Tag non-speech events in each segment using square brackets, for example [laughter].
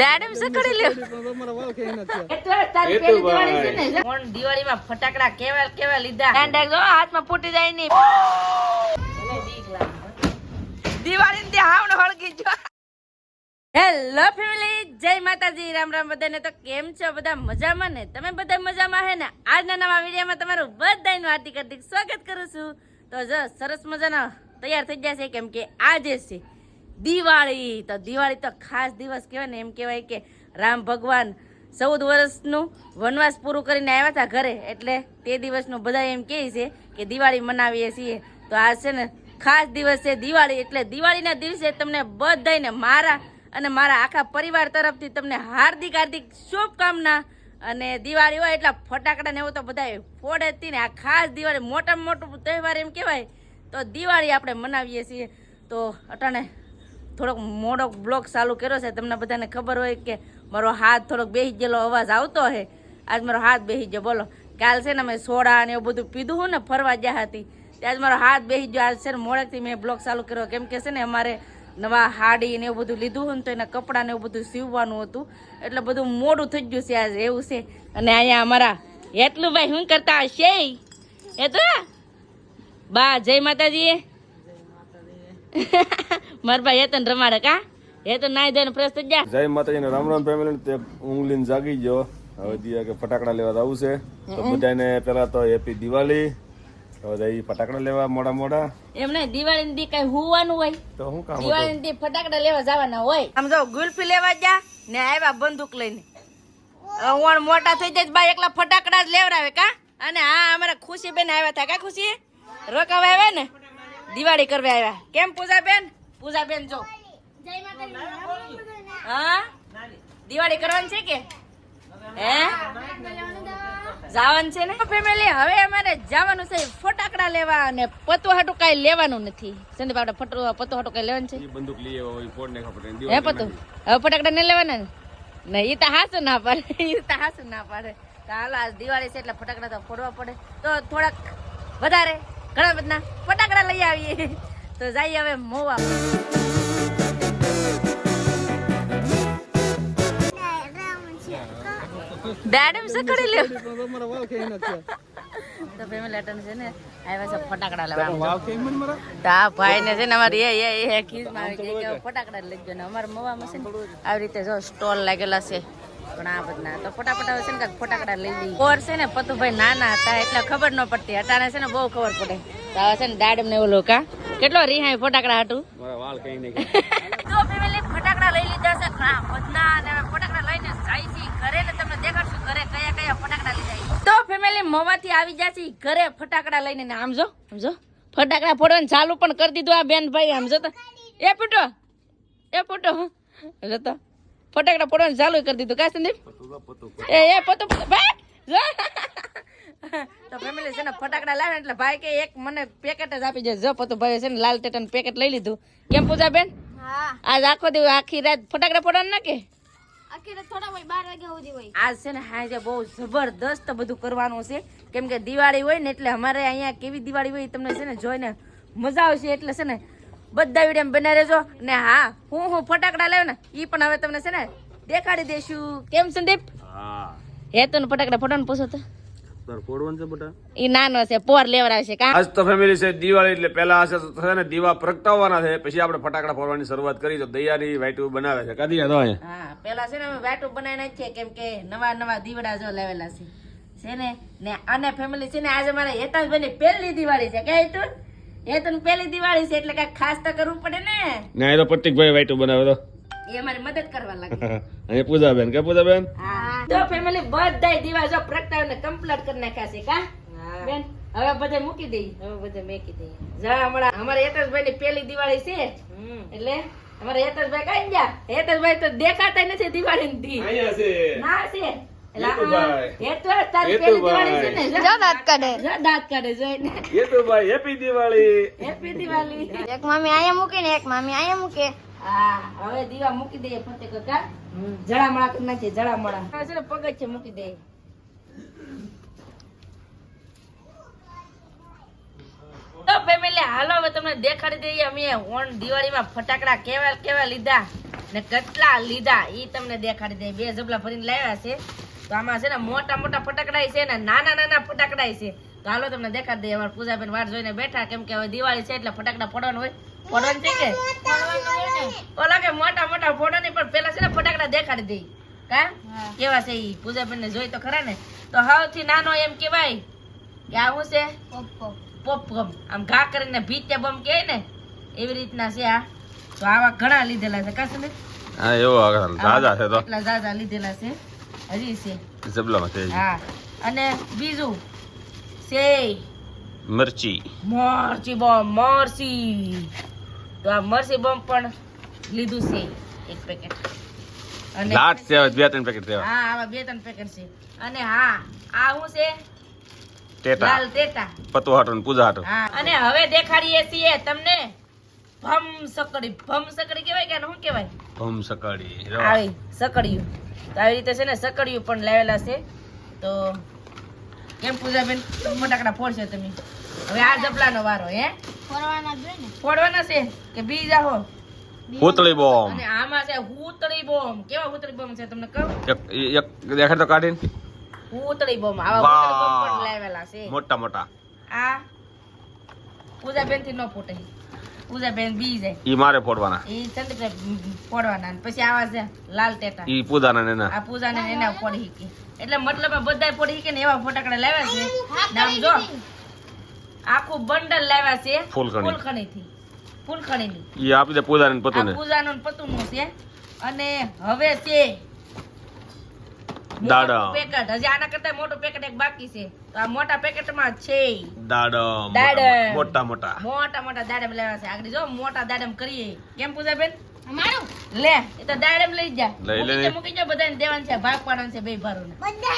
દાડમ સકડી લ્યો તમારા વાળ કઈ નથી એટલે તારી પહેલી દિવાળી છે ને કોણ દિવાળીમાં ફટાકડા કેવા કેવા લીધા? ધ્યાન રાખજો હાથમાં ફૂટી જાય નહીં. મને બીક લાગે. દિવાળી ને હાવણ હળગી જો હેલો ફેમિલી જય માતાજી. રામ રામ બધાને. તો કેમ છો? બધા મજામાં ને? તમે બધા મજામાં હે ને? આજના નવા વિડીયોમાં તમારું બધાનું હાર્દિક હાર્દિક સ્વાગત કરું છું. તો જો સરસ મજાના તૈયાર થઈ જશે કેમ કે આજે છે. દિવાળી, તો દિવાળી તો ખાસ દિવસ કહેવાય ને, એમ કહેવાય કે રામ ભગવાન ચૌદ વર્ષનું વનવાસ પૂરું કરીને આવ્યા હતા ઘરે, એટલે તે દિવસનું બધા એમ કહે છે કે દિવાળી મનાવીએ છીએ. તો આ છે ને, ખાસ દિવસ છે દિવાળી, એટલે દિવાળીના દિવસે તમને બધાને મારા અને મારા આખા પરિવાર તરફથી તમને હાર્દિક હાર્દિક શુભકામના અને દિવાળી હોય એટલા ફટાકડા ને એવું તો બધા ફોડે હતી ને આ ખાસ દિવાળી મોટામાં મોટું તહેવાર એમ કહેવાય, તો દિવાળી આપણે મનાવીએ છીએ. તો અટાણે થોડોક મોડો બ્લોગ ચાલુ કર્યો છે, તમને બધાને ખબર હોય કે મારો હાથ થોડોક બેસી ગયેલો, અવાજ આવતો હે. આજ મારો હાથ બેસી ગયો, બોલો. કાલ છે ને મેં સોડા ને એવું બધું પીધું હું ને, ફરવા ગયા હતી. ત્યાં મારો હાથ બેસી ગયો, આજ છે ને મોડેથી મેં બ્લોગ ચાલુ કર્યો. કેમ કે છે ને અમારે નવા હાડી ને એવું બધું લીધું ને તો એના કપડાં ને એવું બધું સીવવાનું હતું. એટલે બધું મોડું થઈ ગયું છે આજ, એવું છે. અને અહીંયા અમારા એટલું ભાઈ શું કરતા હશે? એ તો બા, જય માતાજી. મારા ભાઈ એ તને રમાડે કા? એ તો નાઈ ધોઈને ફ્રેશ થઈ જા જય માતાજી ને રામ રામ ફેમિલી તે ઉંગલીને જાગી ગયો. હવે દિયા કે ફટાકડા લેવા જવું છે. તો બધાને પેલા તો હેપી દિવાળી. હવે જઈ ફટાકડા લેવા મોડા મોડા. એમ નહીં દિવાળી દી કઈ હોવાનું હોય. તો હું કામ દિવાળી દી ફટાકડા લેવા જવાના હોય. આમ જો ગુલ્ફી લેવા જા ને આવ્યા બંદૂક લઈને. ઓણ મોટા થઈ જાય ભાઈ બા એકલા ફટાકડા જ લેવડાવે કા? અને હા અમારા ખુશી બેન આવ્યા હતા કા ખુશી? રોકાવા આવ્યા ને? દિવાળી કરવા આવ્યા. કેમ પૂજા બેન પૂજા બેન જો. હા? દિવાળી કરવાની છે કે? હે? જવાનું છે ને? ફેમિલી હવે અમારે જવાનું છે ફટાકડા લેવા અને પતો હાટું કાંઈ લેવાનું નથી. સંદીપ આપણે ફટો પતો હાટું કઈ લેવાનું છે? બંદૂક લઈ આવ્યો હોય ફોડ ને ખબર હે પતો? હવે ફટાકડા નહીં લેવાના ને? એ તો હાસું ના પાડે એ તો હાસું ના પાડે. તો હાલો આજ દિવાળી છે એટલે ફટાકડા તો ફોડવા પડે. તો થોડાક વધારે. ઘણા બધા ફટાકડા લઈ આવીએ. તો જઈએ હવે મોવા ડેડમ સકડી લ્યો. તો ફેમિલી લેટન છે ને આવ્યા છે ફટાકડા લેવા. વાળ કઈ મને મારા? તો ભાઈ ને છે ને અમારે એ એ એ આવી કે ફટાકડા લઈ ગયો ને. અમારા મવામાં છે આવી રીતે જો સ્ટોલ લાગેલા છે. ઘણા બધા તો ફટાફટ હવે છે ને કાંઈક ફટાકડા લઈ લઈ ઓર છે ને પતુભાઈ નાના હતા એટલે ખબર ન પડતી. અટાણે છે ને બહુ ખબર પડે. તો હવે છે ને દાડમ ને એવું કા. કેટલો રિહાય ફટાકડા હતું વાળ કઈ નહીં [laughs] તો ફેમિલી ફટાકડા લઈ લીધા છે. ઘણા બધા અને ફટાકડા લઈને જાય છે. ઘરે ને તમને દેખાડશું ઘરે કયા કયા ફટાકડા લીધા તો ફેમિલી મોમાંથી આવી છે. ઘરે ફટાકડા લઈને ને આમ જો આમ જો. ફટાકડા ફોડવાનું ચાલુ પણ કરી દીધું આ બેન ભાઈ. આમ જો એ પૂટો એ પૂટો જો તો. ફટાકડા પડવાનું ચાલુ કરી દીધું. કા સંદીપ? એ એ પતો પતો. ભાઈ તો ફેમિલી છે ને ફટાકડા લાવે એટલે ભાઈ કે એક મને પેકેટ જ આપી જાય જો પતો ભાઈ છે ને લાલ ટેટન પેકેટ લઈ લીધું. કેમ પૂજા બેન આજ આખો દિવસ આખી રાત ફટાકડા પડવાનું ના કે આજ છે ને હાજે બહુ જબરદસ્ત બધું કરવાનું છે. કેમ કે દિવાળી હોય ને એટલે અમારે અહીંયા કેવી દિવાળી હોય એ તમને છે ને જોઈને મજા આવશે. એટલે છે ને બધા વીડિયો બના રહેજો. ને હા હું હું ફટાકડા લાવ્યો ને એ પણ હવે તમને છે ને દેખાડી દેશું કેમ સંદીપ? હે. તો ફટાકડા ફોડવાનું પૂછો તો. તાર ફોડવાનું છે બેટા? એ નાનો છે પોર લેવડાવશે આજ તો ફેમિલી છે દિવાળી એટલે પહેલા હશે તો છે ને દીવા પ્રગટાવવાના છે પછી આપણે ફટાકડા ફોડવાની શરૂઆત કરી તો દૈયાની બનાવે છે. કાદી તો હા પેલા છે ને અમે વાટું બનાવી નાખીએ કેમ કે નવા નવા દીવડા જો લાવેલા છે. છે ને? ને આને ફેમિલી છે ને આજે મારે હેતાંશભાઈ પહેલી દિવાળી છે કે હેતુ હેતુ પહેલી દિવાળી છે એટલે કઈ ખાસ તો કરવું પડે ને. ના એ તો પ્રતિકભાઈ વાઈટુ બનાવે તો. એ અમારી મદદ કરવા લાગે. [laughs] અહીંયા પૂજાબેન કે પૂજાબેન? હા. તો ફેમિલી બધાય દીવા જો પ્રગટાવીને કમ્પ્લીટ કરી નાખ્યા છે કા? બેન હવે બધે મૂકી દઈ હવે બધે મેકી દઈ જા હમણાં. અમારે હેતેશભાઈ ની પહેલી દિવાળી છે. એટલે અમારે હેતેશભાઈ કઈ ગયા? હેતેશભાઈ તો દેખાતા નથી દિવાળી ની અહીંયા છે. ના છે. એટલે આ હેતુભાઈ. હેતુ તારી પહેલી દિવાળી છે ને જો. દાંત કાઢે. જો દાંત કાઢે જોઈને યેતુભાઈ હેપી દિવાળી હેપી દિવાળી એક મામી અહીંયા મૂકે ને એક મામી અહીંયા મૂકે. હા હવે દીવા મૂકી દઈએ ફતે કાકા. જળામણા કરી નાખીએ જળામણા છે ને પગથિયે મૂકી દઈએ. તો ફેમિલી હાલો હવે તમને દેખાડી દઈએ. અમે દિવાળી દિવાળીમાં ફટાકડા કેવા કેવા લીધા ને કેટલા લીધા ઈ તમને દેખાડી દે બે જબલા ભરીને લાવ્યા છે. તો આમાં છે ને મોટા મોટા ફટાકડા છે ને નાના નાના ફટાકડા છે. તો હાલો તમને દેખાડી દઈએ. અમારા પૂજાબેન વાટ જોઈને બેઠા. કેમ કે હવે દિવાળી છે એટલે ફટાકડા ફોડવાનું હોય. પડવાનું છે કે? ઓલા કે મોટા મોટા ફોડવાની પણ પેલા છે ને ફટાકડા દેખાડી દઈ. કા? કેવા છે ઈ? પૂજાબેન ને જોઈ તો ખરા ને. તો સૌથી નાનો એમ કેવાય કે આ શું છે? પોપકોર્ન આમ ઘા કરીને ભીતે બમ કે ને એવી રીતના છે આ. તો આવા ઘણા લીધેલા છે. કાશે હા એવો રાજા છે તો. એટલા ઝાઝા લીધેલા છે. હજી છે. જબલામાં છે હા. અને બીજું સે મરચી. મરચી બોમ્બ મરચી તો આ મરસી બોમ્બ પણ લીધું છે એક પેકેટ અને લાટ છે બે ત્રણ પેકેટ છે. હા આવા બે ત્રણ પેકેટ છે. અને હા આ શું છે? ટેટા. લાલ ટેટા. પતવાટો ને પૂજા હાટો. અને હવે દેખાડીએ છીએ તમને ભમ સકડી ભમ સકડી કહેવાય કે શું કહેવાય? ભમ સકડી આવી સકડિયું. તો આવી રીતે છે ને સકડિયું પણ લાવેલા છે. તો કેમ પૂજાબેન? ફટાકડા ફોડશો તમે. હવે આ જપલાનો વારો હે? ફરવાના જ હોય ને. ફોડવાના છે કે બીજા હો? હુતળી બોમ્બ. અને આમાં છે હુતળી બોમ્બ. કેવા હુતળી બોમ્બ છે તમને કહું? એક એક દેખાડ તો કાઢીને. હુતળી બોમ્બ. આવા હુતળી બોમ્બ પણ લાવેલા છે. મોટા મોટા. આ પૂજાબેનથી ન ફૂટે. પૂજાબેન બી જાય. ઈ મારે ફોડવાના. એ સંદીપ ફોડવાના પછી આવા છે લાલ ટેટા. ઈ પૂજાના ને આ પૂજાને એના ફોડી શીખી એટલે મતલબ બધા ફોડી શીખે ને એવા ફટાકડા લાવ્યા છે. નામ જો આખું બંડલ લાવ્યા છે ફૂલકણી. ફૂલકણી થી ફૂલકણી ની ઈ આપી દે પૂજા પતુને. પૂજાનું પતુનું છે. અને હવે છે દાડમ. પેકેટ હજી આના કરતા મોટું પેકેટ એક બાકી છે. તો આ મોટા પેકેટમાં છે દાડમ. દાડમ. મોટા મોટા મોટા. મોટા દાડમ લાવ્યા છે. આગળ જો મોટા દાડમ કરીએ. કેમ પૂજાબેન? અમારું? લે એ તો દાડમ લઈ જા. લઈ લે. મૂકી જા, બધાને દેવાનું છે. ભાગ પાડવાનું છે બે ભારું બધાને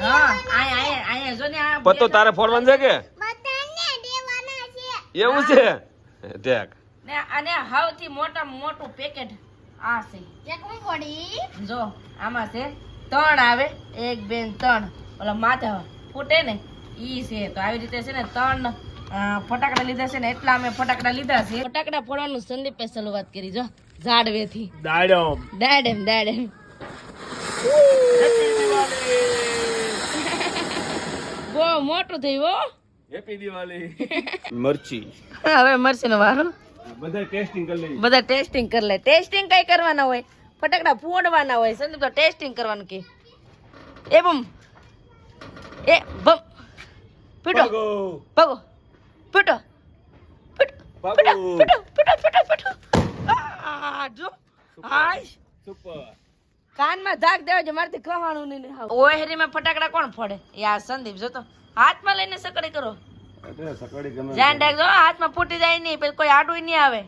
હા આયા આયા આયા. જો ને આ પતો તારે ફોડવાનું છે કે? બધાને દેવાના છે. એવું છે? દેખ. ને અને સૌથી મોટા મોટું પેકેટ આ છે. પડી જો આમાં છે. ત્રણ આવે એક બે ત્રણ ઓલા માથે ફૂટે ને ઈ છે. તો આવી રીતે છે ને ત્રણ ફટાકડા લીધા છે ને એટલા અમે ફટાકડા લીધા છે. ફટાકડા ફોડવાનું સંદીપે શરૂઆત કરી જો ઝાડવેથી. દાડમ. દાડમ દાડમ. બહુ મોટું થયું હો. હેપી દિવાળી. મરચી. હવે મરચી નો વારો બધા ટેસ્ટિંગ કરી લે બધા ટેસ્ટિંગ કરી લે. ટેસ્ટિંગ કઈ કરવાના હોય. ફટાકડા ફોડવાના હોય સંદીપ તો ટેસ્ટિંગ કરવાનું કે. એ બમ. એ બમ. પીટો ભગો. પીટો પીટો પીટો પીટો પીટો પીટો જો. Hi super. કાનમાં ધાક દેવા જો મારથી કહાણું નહીં ઓહેરીમાં ફટાકડા કોણ ફોડે? આ સંદીપ જો તો. હાથમાં લઈને સકડી કરો. એટલે સકાળી ગમે ધ્યાન રાખજો હાથમાં ફૂટી જાય નહીં પછી કોઈ આડું નહીં આવે.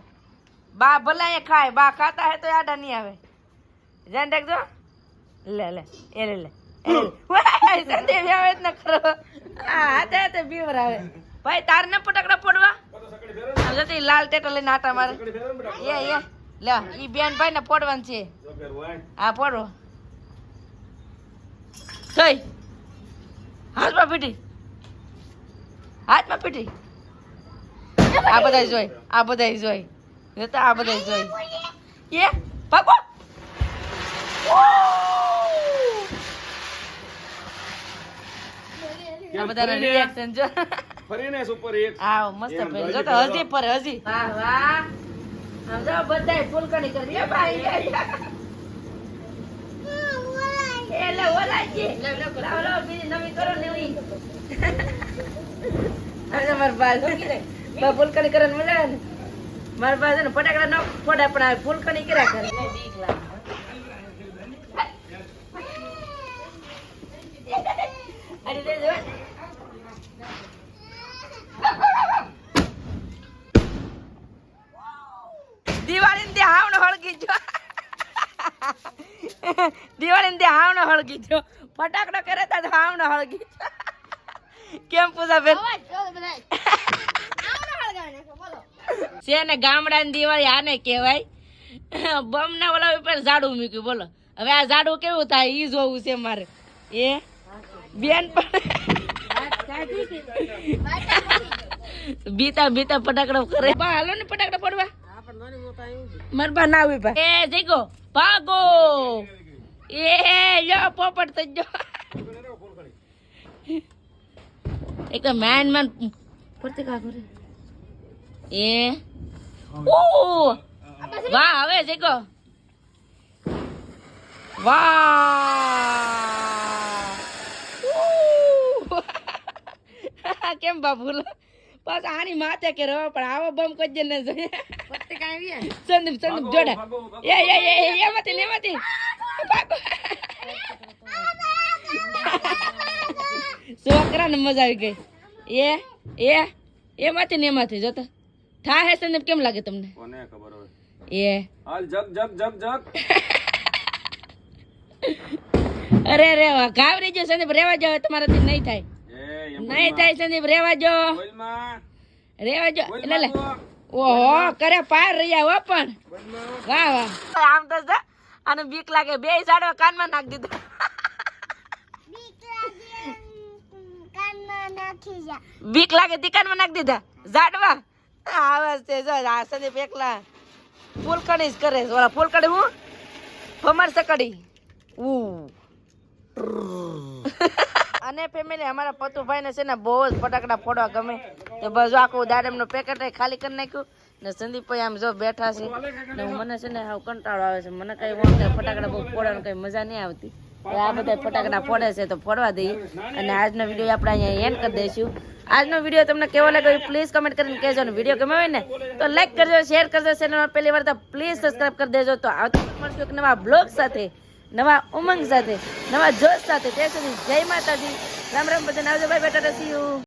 બા ભલા ખાય બા ખાતા હે તો આડા નહીં આવે. ધ્યાન રાખજો. લે લે એ લે લે એ લે. વાહ, સંદીપ આવે ન કરો. આ હાથે હાથે બીવર આવે. ભાઈ તાર ને પટકડા પડવા જતી લાલ ટેટો લઈને આટા મારે. એ એ. લે ઈ બેન ભાઈ ને છે. હા પડો થઈ. હાથમાં પીટી. હાથમાં પીટી. આ બધા જોઈ આ બધા જોઈ. જોતા આ બધા જોઈ. એ ભાગો આ બધાના રિએક્શન જો. ફરીને સુપર એક. આ મસ્ત એમ, જો તો હજી પર હજી. વાહ વાહ. આમ જો બધાય ફૂલકણી કરી. એ ભાઈ એ ઓલાજી. લાવ લાવ બીજી નવી કરો નવી આજે માર બાલ બા ફૂલકણી કરવાની મજા આવે ને. મારા પાસે ફટાકડા ન ફોડે પણ આ ફૂલકણી કર્યા કરે એટલે બીક લાગે અરે રે જો દિવાળી ને હાવણ હળગી જો દિવાળી ને હાવણ હળગી જો ફટાકડો કરે તો જો. કેમ પૂજા બેન? અવાજ કરો બધાય. આવડે હળગાવીને નાખો, બોલો. છે ને ગામડાની દિવાળી આને કહેવાય? બમ ના ઓલા ઉપર ઝાડું મૂક્યું બોલો. હવે આ ઝાડું કેવું થાય? ઈ જોવું છે મારે. એ? બેન પણ બીતા બીતા ફટાકડો કરે. બા હાલો ને ફટાકડા પડવા માર બા ના આવી બા એ જઈગો ભાગો. એ જો પોપટ થઈ જો એક મેન મેન ફરતે કા કરે એ. ઓ! વાહ હવે શીખો વાહ. [laughs] કેમ બાબુલો બસ આની માથે કે રવા પણ આવો બમ કોઈ જ ન જોઈએ. સંદીપ સંદીપ જોડા. એ એ એ એ એમાંથી ને એમાંથી. ભાગો. છોકરાને મજા આવી ગઈ. એ એ એમાંથી ને એમાંથી જોતા. થા હે સંદીપ કેમ લાગે તમને? કોને ખબર હોય? એ. હાલ જગ જગ જગ જગ. અરે રે વાહ, ગાવરી જો સંદીપ રેવા જાવ તમારાથી નહીં થાય. નહીં થાય સંદીપ રેવા જો. રેવા જો. એટલે લે ઓહો કરે પાર રહ્યા હો પણ. વાહ વાહ. આમ તો જા અને બીક લાગે બે સાડવા કાનમાં નાખ દીધું બીક લાગે કાનમાં નાખી જા બીક લાગે તી કાનમાં નાખ દીધા. ઝાડવા આવે છે, જો સંદીપ એકલા ફૂલકડી જ કરે ઓલા ફૂલકડી હું? ફમર સકડી. ઉ. અને ફેમિલી અમારા પતુભાઈ ને છે ને બહુ જ ફટાકડા ફોડવા ગમે. તો બસ આખું દાડમનું પેકેટ ખાલી કરી નાખ્યું. ને સંદીપભાઈ આમ જો બેઠા છે. ને મને છે ને હાવ કંટાળો આવે છે. મને કઈ ફટાકડા બહુ ફોડવાનું કઈ મજા નહીં આવતી. આ બધા ફટાકડા ફોડે છે તો ફોડવા દઈએ. અને આજનો વીડિયો આપણે અહીંયા એન્ડ કરી દઈશું. આજનો વીડિયો તમને કેવો લાગ્યો પ્લીઝ કમેન્ટ કરીને કહેજો ને વીડિયો ગમે હોય ને, તો લાઈક કરજો શેર કરજો ચેનલમાં પહેલી વાર તો પ્લીઝ સબસ્ક્રાઈબ કરી દેજો. તો આવતી મળશું એક નવા બ્લોગ સાથે, નવા ઉમંગ સાથે, નવા જોશ સાથે. ત્યાં સુધી જય માતાજી. રામ રામ બધાને આવજો. ભાઈ બેટા સી યુ